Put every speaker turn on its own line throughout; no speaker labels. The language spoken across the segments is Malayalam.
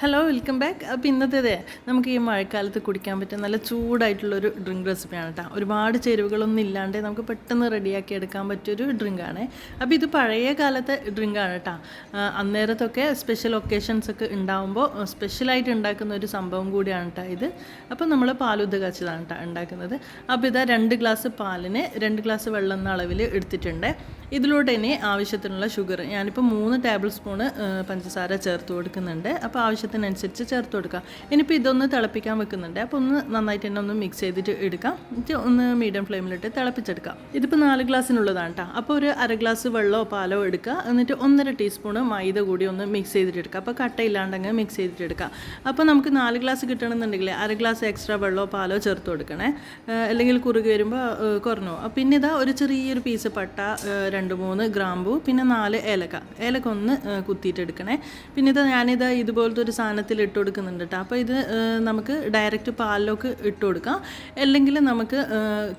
ഹലോ വെൽക്കം ബാക്ക് അപ്പോൾ ഇന്നത്തെ അതെ നമുക്ക് ഈ മഴക്കാലത്ത് കുടിക്കാൻ പറ്റിയ നല്ല ചൂടായിട്ടുള്ളൊരു ഡ്രിങ്ക് റെസിപ്പിയാണ് കേട്ടോ ഒരുപാട് ചേരുവകളൊന്നും ഇല്ലാണ്ട് നമുക്ക് പെട്ടെന്ന് റെഡിയാക്കി എടുക്കാൻ പറ്റിയൊരു ഡ്രിങ്കാണ് അപ്പോൾ ഇത് പഴയ കാലത്തെ ഡ്രിങ്കാണ് കേട്ടോ അന്നേരത്തൊക്കെ സ്പെഷ്യൽ ഒക്കേഷൻസ് ഒക്കെ ഉണ്ടാകുമ്പോൾ സ്പെഷ്യലായിട്ട് ഉണ്ടാക്കുന്ന ഒരു സംഭവം കൂടിയാണ് കേട്ടോ ഇത്. അപ്പോൾ നമ്മൾ പാലുദ്ധ കാച്ചതാണ് കേട്ടോ ഉണ്ടാക്കുന്നത്. അപ്പോൾ ഇതാ രണ്ട് ഗ്ലാസ് പാലിന് രണ്ട് ഗ്ലാസ് വെള്ളം എന്ന അളവിൽ എടുത്തിട്ടുണ്ട്. ഇതിലൂടെ ഇനി ആവശ്യത്തിനുള്ള ഷുഗർ ഞാനിപ്പോൾ മൂന്ന് ടേബിൾ സ്പൂണ് പഞ്ചസാര ചേർത്ത് കൊടുക്കുന്നുണ്ട്. അപ്പോൾ ആവശ്യത്തിനനുസരിച്ച് ചേർത്ത് കൊടുക്കാം. ഇനിയിപ്പോൾ ഇതൊന്ന് തിളപ്പിക്കാൻ വെക്കുന്നുണ്ട്. അപ്പോൾ ഒന്ന് നന്നായിട്ട് തന്നെ ഒന്ന് മിക്സ് ചെയ്തിട്ട് എടുക്കാം. എന്നിട്ട് ഒന്ന് മീഡിയം ഫ്ലെയിമിലിട്ട് തിളപ്പിച്ചെടുക്കാം. ഇതിപ്പോൾ നാല് ഗ്ലാസ്സിനുള്ളതാണ് കേട്ടോ അപ്പോൾ ഒരു അര ഗ്ലാസ് വെള്ളമോ പാലോ എടുക്കുക. എന്നിട്ട് ഒന്നര ടീസ്പൂണ് മൈദ കൂടി ഒന്ന് മിക്സ് ചെയ്തിട്ട് എടുക്കുക. അപ്പോൾ കട്ടയില്ലാണ്ടങ്ങ് മിക്സ് ചെയ്തിട്ട് എടുക്കാം. അപ്പോൾ നമുക്ക് നാല് ഗ്ലാസ് കിട്ടണമെന്നുണ്ടെങ്കിൽ അര ഗ്ലാസ് എക്സ്ട്രാ വെള്ളമോ പാലോ ചേർത്ത് കൊടുക്കണേ. അല്ലെങ്കിൽ കുറുകി വരുമ്പോൾ കുറഞ്ഞു. പിന്നെ ഇതാ ഒരു ചെറിയൊരു പീസ് പട്ട രണ്ട് മൂന്ന് ഗ്രാമ്പു പിന്നെ നാല് ഏലക്ക. ഏലക്ക ഒന്ന് കുത്തിയിട്ടെടുക്കണേ. പിന്നെ ഇത് ഞാനിത് ഇതുപോലത്തെ ഒരു സാധനത്തിൽ ഇട്ട് കൊടുക്കുന്നുണ്ട് കേട്ടോ അപ്പോൾ ഇത് നമുക്ക് ഡയറക്റ്റ് പാലിലേക്ക് ഇട്ട് കൊടുക്കാം. അല്ലെങ്കിൽ നമുക്ക്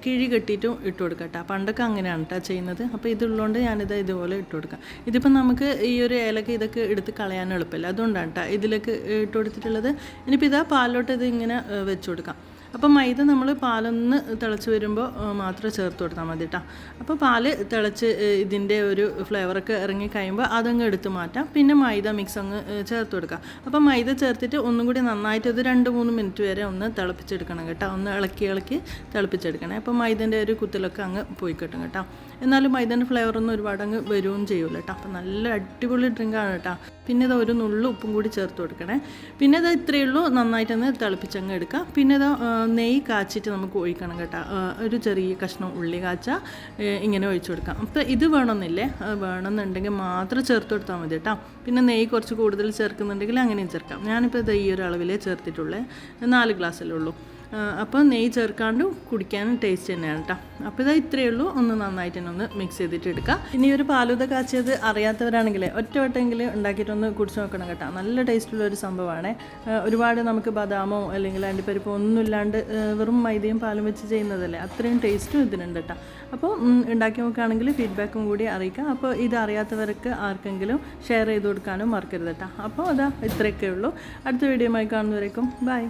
കിഴി കെട്ടിയിട്ടും ഇട്ട് കൊടുക്കാം കേട്ടോ പണ്ടൊക്കെ അങ്ങനെയാണ് കേട്ടോ ചെയ്യുന്നത്. അപ്പോൾ ഇതുള്ളതുകൊണ്ട് ഞാനിത് ഇതുപോലെ ഇട്ട് കൊടുക്കാം. ഇതിപ്പോൾ നമുക്ക് ഈ ഒരു ഏലക്ക ഇതൊക്കെ എടുത്ത് കളയാൻ എളുപ്പമില്ല അതുകൊണ്ടാണ് കേട്ടോ ഇതിലേക്ക് ഇട്ട് കൊടുത്തിട്ടുള്ളത്. ഇനിയിപ്പോൾ ഇതാ പാലിലോട്ട് ഇത് ഇങ്ങനെ വെച്ച് കൊടുക്കാം. അപ്പോൾ മൈദ നമ്മൾ പാലൊന്ന് തിളച്ച് വരുമ്പോൾ മാത്രം ചേർത്ത് കൊടുത്താൽ മതി കേട്ടോ അപ്പോൾ പാൽ തിളച്ച് ഇതിന്റെ ഒരു ഫ്ലേവറൊക്കെ ഇറങ്ങി കഴിയുമ്പോൾ അതങ്ങ് എടുത്ത് മാറ്റാം. പിന്നെ മൈദ മിക്സ് അങ്ങ് ചേർത്ത് കൊടുക്കാം. അപ്പോൾ മൈദ ചേർത്തിട്ട് ഒന്നും കൂടി നന്നായിട്ട് ഒരു രണ്ട് മൂന്ന് മിനിറ്റ് വരെ ഒന്ന് തിളപ്പിച്ചെടുക്കണം കേട്ടോ. ഒന്ന് ഇളക്കി ഇളക്കി തിളപ്പിച്ചെടുക്കണേ. അപ്പോൾ മൈദന്റെ ഒരു കുത്തലൊക്കെ അങ്ങ് പോയി കിട്ടും കേട്ടോ. എന്നാലും മൈദന്റെ ഫ്ലേവറൊന്നും ഒരുപാട് അങ്ങ് വരുകയും ചെയ്യൂല കേട്ടോ അപ്പോൾ നല്ല അടിപൊളി ഡ്രിങ്കാണ് കേട്ടോ പിന്നെ ഇത് ഒരു നുള്ളു ഉപ്പും കൂടി ചേർത്ത് കൊടുക്കണേ. പിന്നെ ഇത് ഇത്രയേ ഉള്ളൂ. നന്നായിട്ടൊന്ന് തിളപ്പിച്ചങ്ങ് എടുക്കാം. പിന്നെ ഇത് നെയ്യ് കാച്ചിട്ട് നമുക്ക് ഒഴിക്കണം കേട്ടോ. ഒരു ചെറിയ കഷ്ണം ഉള്ളി കാച്ച ഇങ്ങനെ ഒഴിച്ചു കൊടുക്കാം. അപ്പോൾ ഇത് വേണമെന്നില്ലേ? വേണമെന്നുണ്ടെങ്കിൽ മാത്രം ചേർത്ത് കൊടുത്താൽ മതി കേട്ടോ. പിന്നെ നെയ്യ് കുറച്ച് കൂടുതൽ ചേർക്കുന്നുണ്ടെങ്കിൽ അങ്ങനെയും ചേർക്കാം. ഞാനിപ്പോൾ ഇത് ഈ ഒരു അളവിലേ ചേർത്തിട്ടുള്ളേ. നാല് ഗ്ലാസ്സല്ലേ ഉള്ളൂ. അപ്പോൾ നെയ്യ് ചേർക്കാണ്ട് കുടിക്കാനും ടേസ്റ്റ് തന്നെയാണ് കേട്ടോ അപ്പോൾ ഇതാ ഇത്രയേ ഉള്ളൂ. ഒന്ന് നന്നായിട്ട് തന്നെ ഒന്ന് മിക്സ് ചെയ്തിട്ട് എടുക്കാം. ഇനി ഒരു പാലൂത കാച്ചിയത് അറിയാത്തവരാണെങ്കിൽ ഒറ്റ വട്ടെങ്കിലും ഉണ്ടാക്കിയിട്ടൊന്ന് കുടിച്ച് നോക്കണം കേട്ടോ. നല്ല ടേസ്റ്റുള്ള ഒരു സംഭവമാണ്. ഒരുപാട് നമുക്ക് ബദാമോ അല്ലെങ്കിൽ അണ്ടിപ്പരിപ്പോ ഒന്നും ഇല്ലാണ്ട് വെറും മൈദയും പാലും വെച്ച് ചെയ്യുന്നതല്ലേ? അത്രയും ടേസ്റ്റും ഇതിനുണ്ട് കേട്ടോ അപ്പോൾ ഉണ്ടാക്കി നോക്കുകയാണെങ്കിൽ ഫീഡ്ബാക്കും കൂടി അറിയിക്കാം. അപ്പോൾ ഇത് അറിയാത്തവർക്ക് ആർക്കെങ്കിലും ഷെയർ ചെയ്ത് കൊടുക്കാനും മറക്കരുത് കേട്ടോ അപ്പോൾ അതാ ഇത്രയൊക്കെ ഉള്ളൂ. അടുത്ത വീഡിയോ ആയി കാണുന്നവരേക്കും ബൈ